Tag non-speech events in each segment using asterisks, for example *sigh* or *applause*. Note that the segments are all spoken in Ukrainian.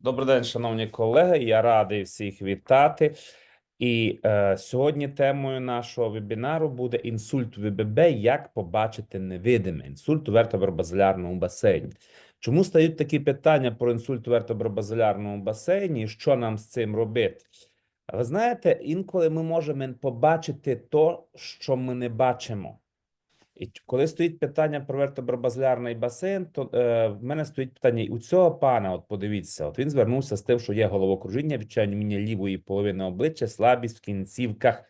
Добрий день, шановні колеги. Я радий всіх вітати. І е, сьогодні темою нашого вебінару буде інсульт ВББ, як побачити невидиме інсульт у вертебробазилярному басейні. Чому стають такі питання про інсульт у вертебробазилярному басейні і що нам з цим робити? Ви знаєте, інколи ми можемо побачити то, що ми не бачимо. І коли стоїть питання про вертебробазилярний басейн, то е, в мене стоїть питання і у цього пана. От подивіться, от він звернувся з тим, що є головокружіння, відчайнення лівої половини обличчя, слабість в кінцівках.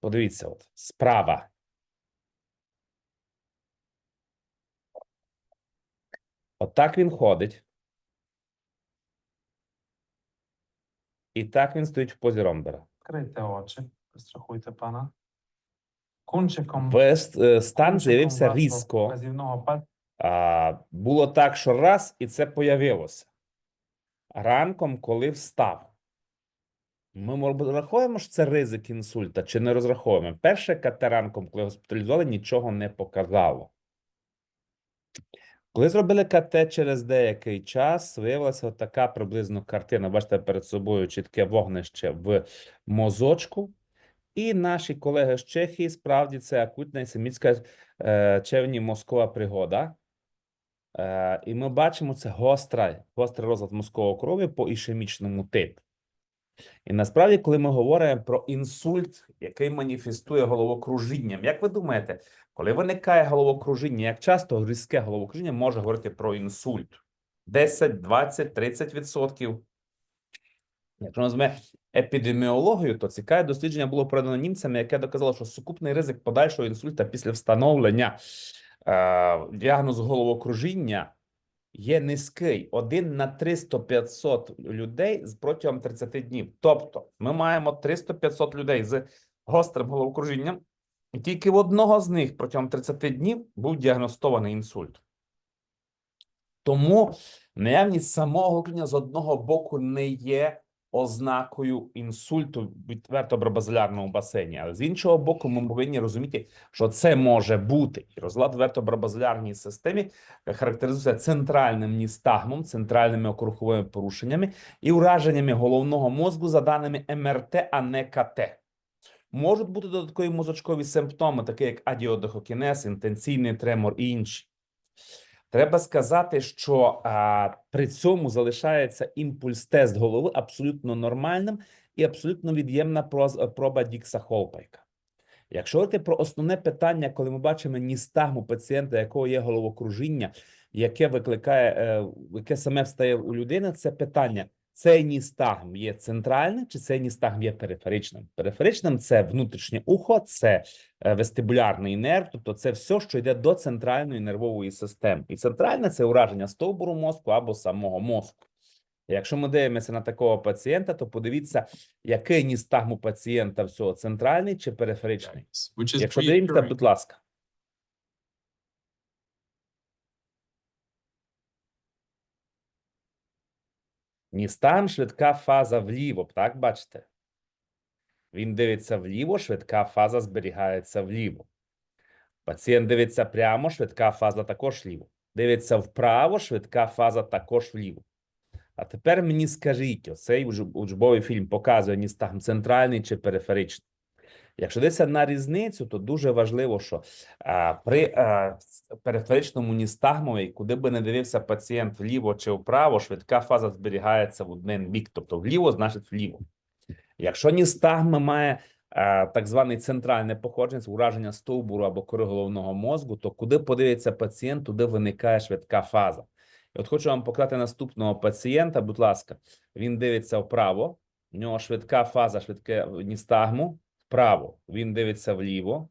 Подивіться, от справа. От він ходить. І так він стоїть в позі ромбера. Відкрийте очі, страхуйте пана. Кунчиком, Вес- е, стан з'явився різко. А, було так, що раз, і це появилося. Ранком, коли встав. Ми розраховуємо, що це ризик інсульта, чи не розраховуємо? Перше КТ ранком, коли госпіталізували, нічого не показало. Коли зробили КТ через деякий час, виявилася така приблизно картина. Бачите перед собою чітке вогнище в мозочку. І наші колеги з Чехії справді це акутна ісемітська е, червні мозкова пригода. Е, і ми бачимо це гостра, гострий розлад мозкового крові по ішемічному типу. І насправді, коли ми говоримо про інсульт, який маніфестує головокружінням, як ви думаєте, коли виникає головокружіння, як часто різке головокружіння може говорити про інсульт? 10, 20, 30 Якщо назвемо епідеміологію, то цікаве дослідження було проведено німцями, яке доказало, що сукупний ризик подальшого інсульта після встановлення е, діагнозу головокружіння є низький. Один на 300-500 людей протягом 30 днів. Тобто ми маємо 300-500 людей з гострим головокружінням, і тільки в одного з них протягом 30 днів був діагностований інсульт. Тому наявність самого головокружіння з одного боку не є ознакою інсульту в вертебробазилярному басейні. Але з іншого боку, ми повинні розуміти, що це може бути. І розлад в вертебробазилярній системі характеризується центральним ністагмом, центральними окруховими порушеннями і ураженнями головного мозку за даними МРТ, а не КТ. Можуть бути додаткові мозочкові симптоми, такі як адіодихокінез, інтенційний тремор і інші. Треба сказати, що а, при цьому залишається імпульс-тест голови абсолютно нормальним і абсолютно від'ємна проба Дікса Холпайка. Якщо говорити про основне питання, коли ми бачимо ністагму пацієнта, якого є головокружіння, яке викликає, е, яке саме встає у людини, це питання: цей ністагм є центральним чи цей ністагм є периферичним? Периферичним це внутрішнє ухо, це е, вестибулярний нерв, тобто це все, що йде до центральної нервової системи. І центральне це ураження стовбуру мозку або самого мозку. Якщо ми дивимося на такого пацієнта, то подивіться, який ністагм у пацієнта всього центральний чи периферичний. Якщо дивимося, будь ласка. Ністагм швидка фаза вліво, так бачите? Він дивиться вліво, швидка фаза зберігається вліво. Пацієнт дивиться прямо, швидка фаза також вліво. Дивиться вправо, швидка фаза також вліво. А тепер мені скажіть, оцей учбовий фільм показує ністагм центральний чи периферичний. Якщо дивитися на різницю, то дуже важливо, що а, при а, периферичному ністагмові, куди би не дивився пацієнт вліво чи вправо, швидка фаза зберігається в один бік, тобто вліво, значить вліво. Якщо ністагма має а, так званий центральне походження, ураження стовбуру або кори головного мозку, то куди подивиться пацієнт, туди виникає швидка фаза. І от хочу вам показати наступного пацієнта, будь ласка, він дивиться вправо, у нього швидка фаза, швидке ністагму, вправо, він дивиться вліво,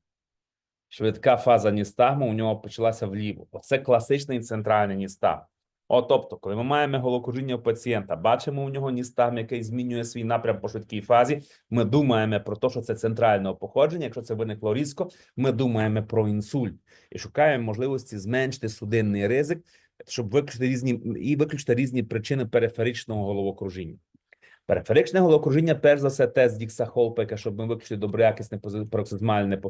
швидка фаза ністагму у нього почалася вліво. Оце класичний центральний ністагм. О, тобто, коли ми маємо головокружіння у пацієнта, бачимо у нього ністагм, який змінює свій напрям по швидкій фазі. Ми думаємо про те, що це центрального походження. Якщо це виникло різко, ми думаємо про інсульт і шукаємо можливості зменшити судинний ризик, щоб виключити різні і виключити різні причини периферичного головокружіння. Периферичне головокружіння, перш за все, тест Дікса Холпека, щоб ми виключили доброякісне пароксизмальне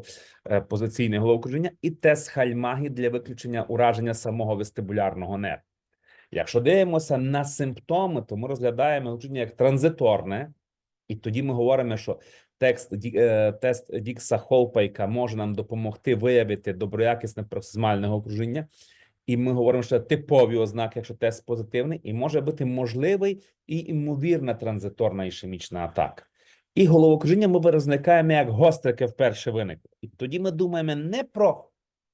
е, позиційне головокружіння, і тест Хальмагі для виключення ураження самого вестибулярного нерву. Якщо дивимося на симптоми, то ми розглядаємо лучення як транзиторне, і тоді ми говоримо, що текст, е, тест Дікса Холпайка може нам допомогти виявити доброякісне проксимальне окруження. І ми говоримо, що типові ознаки, якщо тест позитивний, і може бути можливий і ймовірна транзиторна ішемічна атака. І головокружіння ми виразникаємо як гострике вперше виникло. І тоді ми думаємо не про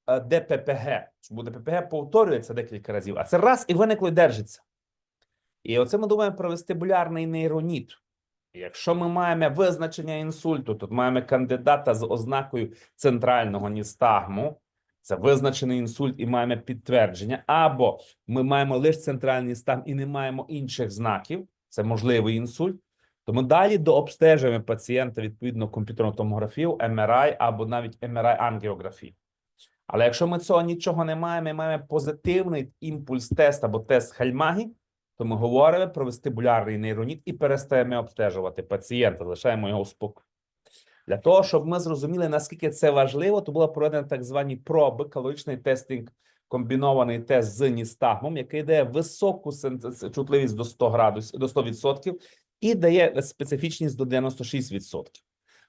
е, ДППГ, бо ДППГ повторюється декілька разів, а це раз і виникло і держиться. І оце ми думаємо про вестибулярний нейроніт. Якщо ми маємо визначення інсульту, тут маємо кандидата з ознакою центрального ністагму, це визначений інсульт і маємо підтвердження, або ми маємо лише центральний стан і не маємо інших знаків, це можливий інсульт, то ми далі дообстежуємо пацієнта відповідно комп'ютерну томографію, MRI або навіть MRI-ангіографію. Але якщо ми цього нічого не маємо, ми маємо позитивний імпульс-тест або тест Хальмагі, то ми говоримо про вестибулярний нейроніт і перестаємо обстежувати пацієнта, лишаємо його у спокій. Для того, щоб ми зрозуміли, наскільки це важливо, то було проведено так звані проби, калоричний тестинг, комбінований тест з ністагмом, який дає високу чутливість до 100 градусів, до 100% і дає специфічність до 96%.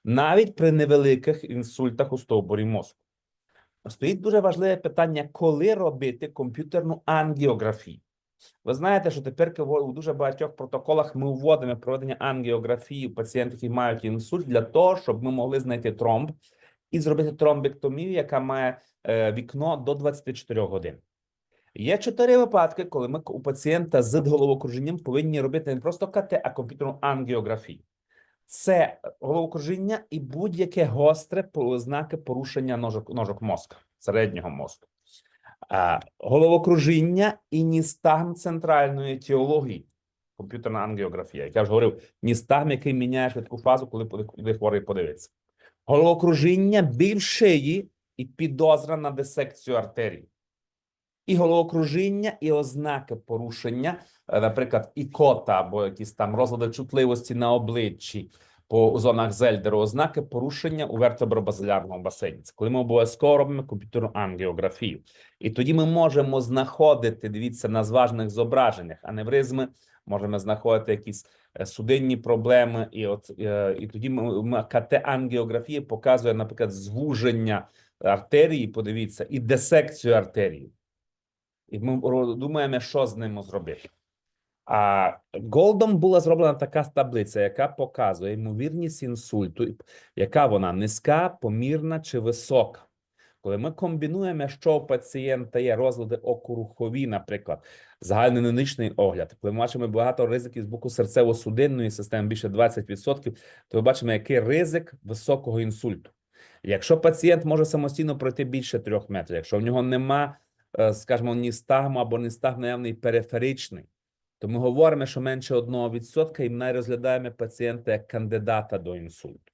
Навіть при невеликих інсультах у стовбурі мозку. Стоїть дуже важливе питання, коли робити комп'ютерну ангіографію. Ви знаєте, що тепер у дуже багатьох протоколах ми вводимо проведення ангіографії у пацієнтів, які мають інсульт, для того, щоб ми могли знайти тромб і зробити тромбектомію, яка має е, вікно до 24 годин. Є чотири випадки, коли ми у пацієнта з головокруженням повинні робити не просто КТ, а комп'ютерну ангіографію. Це головокружіння і будь-яке гостре ознаки порушення ножок, ножок мозка, середнього мозку. А, головокружіння і ністагм центральної теології, комп'ютерна ангіографія. Як я вже говорив, ністагм, який міняє швидку фазу, коли, коли хворий подивиться. Головокружіння біль шиї і підозра на дисекцію артерії. І головокружіння, і ознаки порушення, е, наприклад, ікота або якісь там розлади чутливості на обличчі по зонах Зельдеру, ознаки порушення у вертебробазилярному басейні. Це коли ми обов'язково робимо комп'ютерну ангіографію. І тоді ми можемо знаходити, дивіться, на зважених зображеннях аневризми, можемо знаходити якісь е, судинні проблеми, і от е, і тоді ми, КТ ангіографія показує, наприклад, звуження артерії. Подивіться, і дисекцію артерії. І ми думаємо, що з ним зробити. А Голдом була зроблена така таблиця, яка показує ймовірність інсульту, яка вона низька, помірна чи висока. Коли ми комбінуємо, що у пацієнта є розлади окурухові, наприклад, загальноненичний огляд, коли ми бачимо багато ризиків з боку серцево-судинної системи, більше 20%, то ми бачимо, який ризик високого інсульту. Якщо пацієнт може самостійно пройти більше трьох метрів, якщо в нього нема, е, скажімо, ністагму або ністагм наявний периферичний, то ми говоримо, що менше 1% і ми розглядаємо пацієнта як кандидата до інсульту.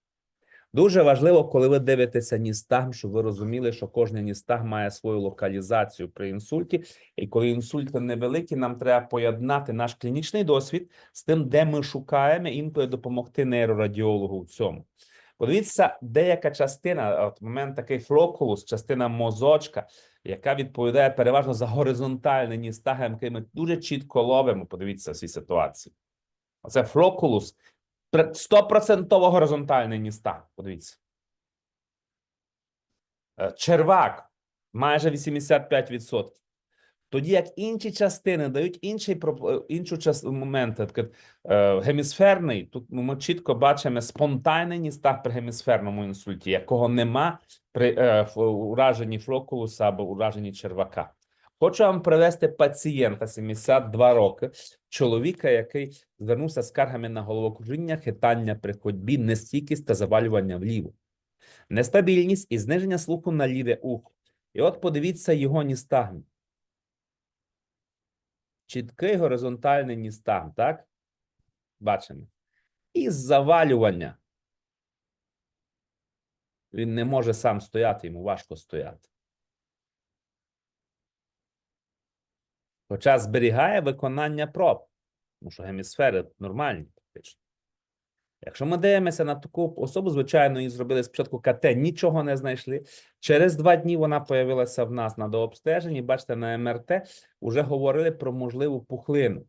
Дуже важливо, коли ви дивитеся ністагм, щоб ви розуміли, що кожен ністагм має свою локалізацію при інсульті. І коли інсульти невеликі, нам треба поєднати наш клінічний досвід з тим, де ми шукаємо, інколи допомогти нейрорадіологу в цьому. Подивіться, деяка частина, от момент такий флокулус, частина мозочка, яка відповідає переважно за горизонтальний ністагм, який ми дуже чітко ловимо. Подивіться в цій ситуації. Оце флокулус, пр- 100% горизонтальний ністагм. Подивіться. Е, Червак майже 85%. Тоді як інші частини дають інший е, іншу час момент, наприклад, е, гемісферний. Тут ми чітко бачимо спонтанний ністаг при гемісферному інсульті, якого нема при е, ураженні флокулуса або ураженні червака. Хочу вам привести пацієнта 72 роки, чоловіка, який звернувся скаргами на головокружіння, хитання при ходьбі, нестійкість та завалювання вліво, нестабільність і зниження слуху на ліве ухо. І от подивіться його ністагм. Чіткий горизонтальний ністан, так? Бачимо. І завалювання. Він не може сам стояти, йому важко стояти. Хоча зберігає виконання проб, тому що гемісфери нормальні, практично. Якщо ми дивимося на таку особу, звичайно, її зробили спочатку КТ, нічого не знайшли. Через два дні вона появилася в нас на дообстеженні. Бачите, на МРТ вже говорили про можливу пухлину.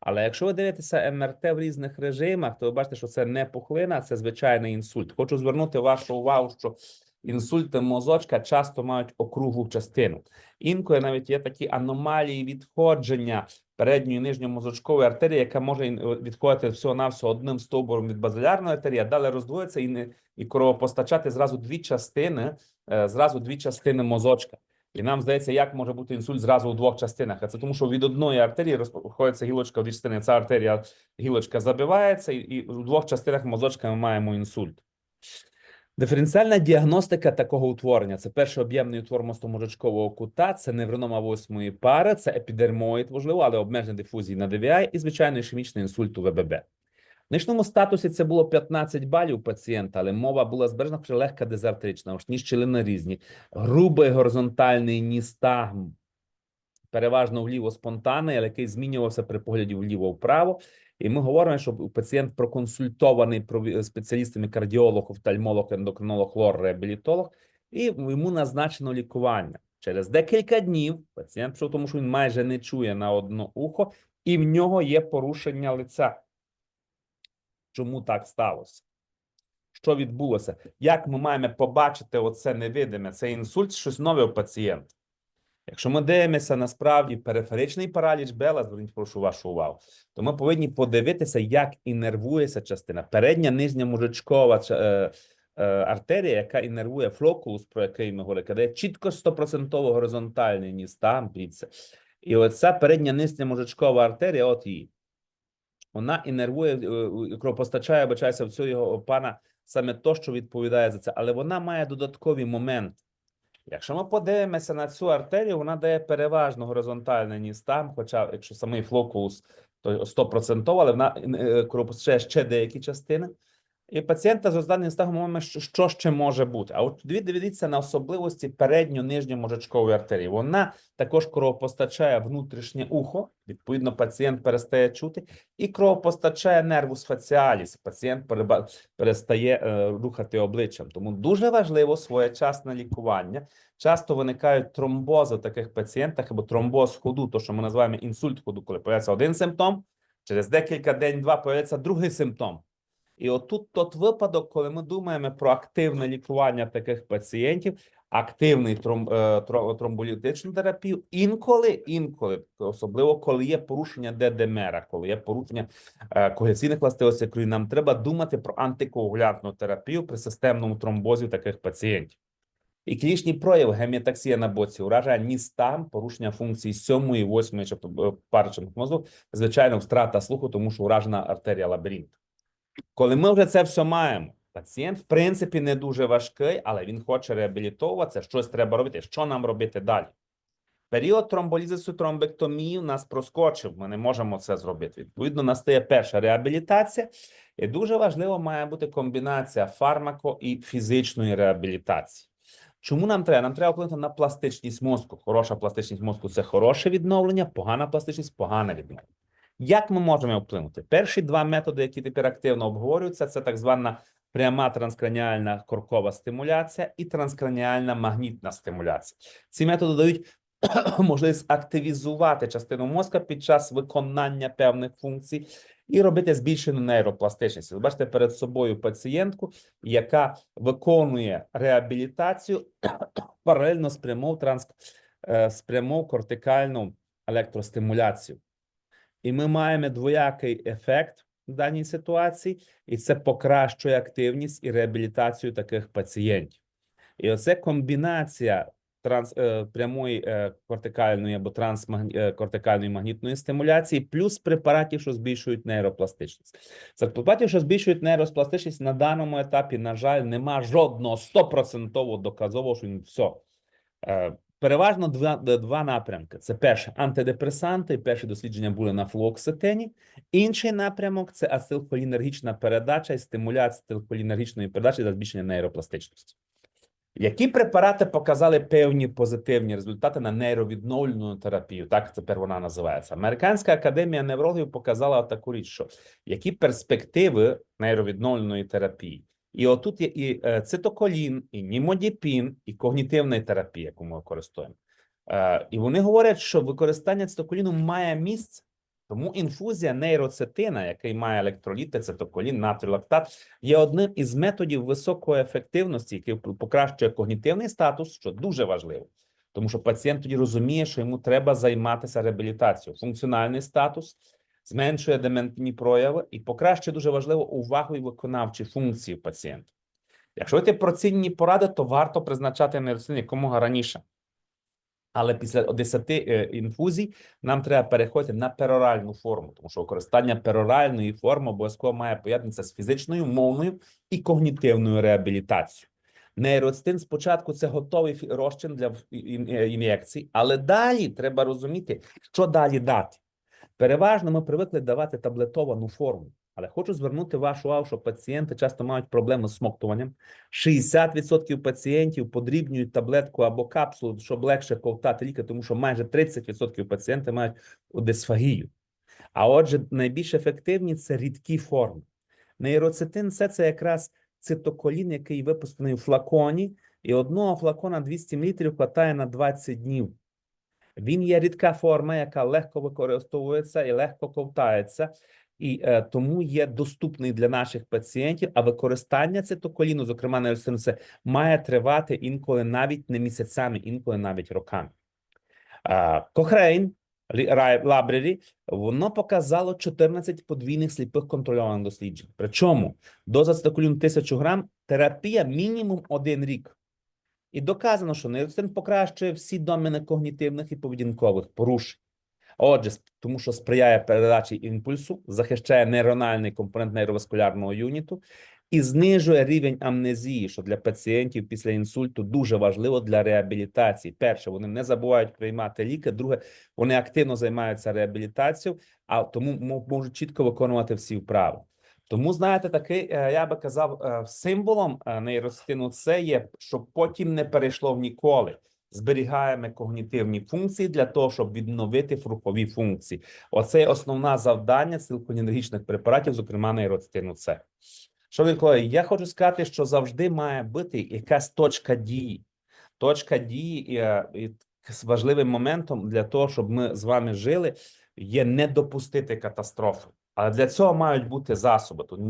Але якщо ви дивитеся МРТ в різних режимах, то ви бачите, що це не пухлина, це звичайний інсульт. Хочу звернути вашу увагу, що інсульти мозочка часто мають округлу частину. Інколи навіть є такі аномалії відходження передньої нижньомозочкової артерії, яка може відходити всього-навсього одним стовбуром від базилярної артерії, а далі роздвоїться і не і кровопостачати зразу дві частини, е, зразу дві частини мозочка. І нам здається, як може бути інсульт зразу у двох частинах. А це тому, що від одної артерії розходиться гілочка в дві частини. Ця артерія гілочка забивається, і, і у двох частинах мозочка ми маємо інсульт. Диференціальна діагностика такого утворення це перший об'ємний утвор мостомозочкового кута, це невронома восьмої пари, це епідермоїд, важливо, але обмежена дифузії на DVI і звичайно ішемічний інсульт у ВББ. В нічному статусі це було 15 балів у пацієнта, але мова була збережена, хоча легка дезартрична, очні щілини різні, грубий горизонтальний ністагм, переважно вліво спонтанний, але який змінювався при погляді вліво-вправо. І ми говоримо, що пацієнт проконсультований спеціалістами кардіолог, офтальмолог, ендокринолог, лор, реабілітолог, і йому назначено лікування. Через декілька днів пацієнт пішов, тому що він майже не чує на одно ухо, і в нього є порушення лиця. Чому так сталося? Що відбулося? Як ми маємо побачити оце невидиме? Це інсульт, щось нове у пацієнта. Якщо ми дивимося насправді периферичний параліч Бела, зверніть прошу вашу увагу, то ми повинні подивитися, як інервується частина. Передня нижня мужичкова е, е, артерія, яка інервує флокулус, про який ми говорили, де чітко 100% горизонтальний ніс, там, дивіться. І оця передня нижня мужичкова артерія, от її. Вона інервує, е, е, кровопостачає, бачається, в цього його пана саме то, що відповідає за це. Але вона має додаткові моменти. Якщо ми подивимося на цю артерію, вона дає переважно горизонтальний ніс там, хоча якщо самий флокус, то 100%, але вона е, кровопостачає ще деякі частини. І пацієнта з останнім стагом маємо, що, ще може бути. А от дивіться на особливості передньо-нижньомозочкової артерії. Вона також кровопостачає внутрішнє ухо, відповідно, пацієнт перестає чути, і кровопостачає нервус фаціаліс. Пацієнт перестає е, рухати обличчям. Тому дуже важливо своєчасне лікування. Часто виникають тромбози в таких пацієнтах або тромбоз ходу, то що ми називаємо інсульт ходу, коли появляється один симптом, через декілька день-два появляється другий симптом. І отут тот випадок, коли ми думаємо про активне лікування таких пацієнтів, активний тром, е, тро- тромболітичну терапію, інколи, інколи, особливо коли є порушення ДДМР, коли є порушення е, когерційних властивостей крові, нам треба думати про антикоагулянтну терапію при системному тромбозі таких пацієнтів. І клінічний прояв геміатаксія на боці ураження ніс там, порушення функції сьомої, восьмої, тобто е, мозку, звичайно, втрата слуху, тому що уражена артерія лабіринт. Коли ми вже це все маємо, пацієнт, в принципі, не дуже важкий, але він хоче реабілітовуватися, щось треба робити. Що нам робити далі? Період тромболізису тромбектомії у нас проскочив, ми не можемо це зробити. Відповідно, настає перша реабілітація, і дуже важливо має бути комбінація фармако і фізичної реабілітації. Чому нам треба? Нам треба вплинути на пластичність мозку. Хороша пластичність мозку це хороше відновлення, погана пластичність погане відновлення. Як ми можемо вплинути? Перші два методи, які тепер активно обговорюються, це так звана пряма транскраніальна коркова стимуляція і транскраніальна магнітна стимуляція. Ці методи дають *clears throat* можливість активізувати частину мозка під час виконання певних функцій і робити збільшену нейропластичність. Ви бачите перед собою пацієнтку, яка виконує реабілітацію *clears throat* паралельно з прямов транс е, з прямов кортикальну електростимуляцію. І ми маємо двоякий ефект в даній ситуації, і це покращує активність і реабілітацію таких пацієнтів. І оце комбінація транс, е, прямої е, кортикальної або транскортикальної магнітної стимуляції, плюс препаратів, що збільшують нейропластичність. З препаратів, що збільшують нейропластичність, на даному етапі, на жаль, нема жодного стопроцентово доказового, що він все. Е, Переважно два, два напрямки: це перше антидепресанти. Перші дослідження були на флоксетині. Інший напрямок це ацетилхолінергічна передача і стимуляція ацетилхолінергічної передачі для збільшення нейропластичності. Які препарати показали певні позитивні результати на нейровідновлену терапію? Так тепер вона називається. Американська академія неврологів показала таку річ, що які перспективи нейровідновленої терапії. І отут є і е, цитоколін, і німодіпін, і когнітивна терапія, яку ми використовуємо. Е, і вони говорять, що використання цитоколіну має місце, тому інфузія нейроцетина, який має електроліти, цитоколін, натрілактат, є одним із методів високої ефективності, який покращує когнітивний статус, що дуже важливо. Тому що пацієнт тоді розуміє, що йому треба займатися реабілітацією. Функціональний статус зменшує дементні прояви і покращує дуже важливо увагу і виконавчі функції пацієнта. Якщо йти про цінні поради, то варто призначати нейроцин якомога раніше. Але після 10 е, інфузій нам треба переходити на пероральну форму, тому що використання пероральної форми обов'язково має поєднатися з фізичною, мовною і когнітивною реабілітацією. Нейроцин спочатку це готовий розчин для ін'єкцій, але далі треба розуміти, що далі дати. Переважно ми привикли давати таблетовану форму, але хочу звернути вашу увагу, що пацієнти часто мають проблеми з смоктуванням. 60% пацієнтів подрібнюють таблетку або капсулу, щоб легше ковтати ліки, тому що майже 30% пацієнтів мають дисфагію. А отже, найбільш ефективні це рідкі форми. Нейроцитин це, це якраз цитоколін, який випущений в флаконі, і одного флакона 200 мл хватає на 20 днів. Він є рідка форма, яка легко використовується і легко ковтається, і е, тому є доступний для наших пацієнтів. А використання цитоколіну, зокрема нейроцитину, це має тривати інколи навіть не місяцями, інколи навіть роками. А, Кохрейн, Лабрері, воно показало 14 подвійних сліпих контрольованих досліджень. Причому доза цитоколіну 1000 грам, терапія мінімум один рік. І доказано, що нейроцин покращує всі домени когнітивних і поведінкових порушень. Отже, тому що сприяє передачі імпульсу, захищає нейрональний компонент нейроваскулярного юніту і знижує рівень амнезії, що для пацієнтів після інсульту дуже важливо для реабілітації. Перше, вони не забувають приймати ліки. Друге, вони активно займаються реабілітацією, а тому можуть чітко виконувати всі вправи. Тому, знаєте, такий, е, я би казав, е, символом е, нейростину це є, щоб потім не перейшло в ніколи. Зберігаємо когнітивні функції для того, щоб відновити рухові функції. Оце основне завдання силконінергічних препаратів, зокрема нейроцитину С. Шановні колеги, я хочу сказати, що завжди має бути якась точка дії. Точка дії і важливим моментом для того, щоб ми з вами жили, є не допустити катастрофи. Але для цього мають бути засоби. Тут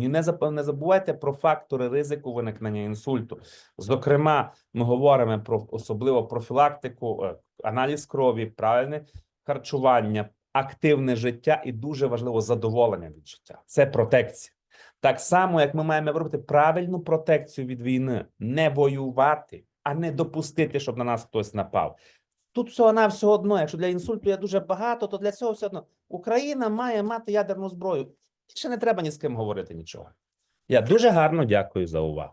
не забувайте про фактори ризику виникнення інсульту. Зокрема, ми говоримо про особливо профілактику, е, аналіз крові, правильне харчування, активне життя і дуже важливо задоволення від життя. Це протекція. Так само, як ми маємо робити правильну протекцію від війни, не воювати, а не допустити, щоб на нас хтось напав. Тут всього на всього одно. Якщо для інсульту є дуже багато, то для цього все одно Україна має мати ядерну зброю. Ще не треба ні з ким говорити нічого. Я дуже гарно дякую за увагу.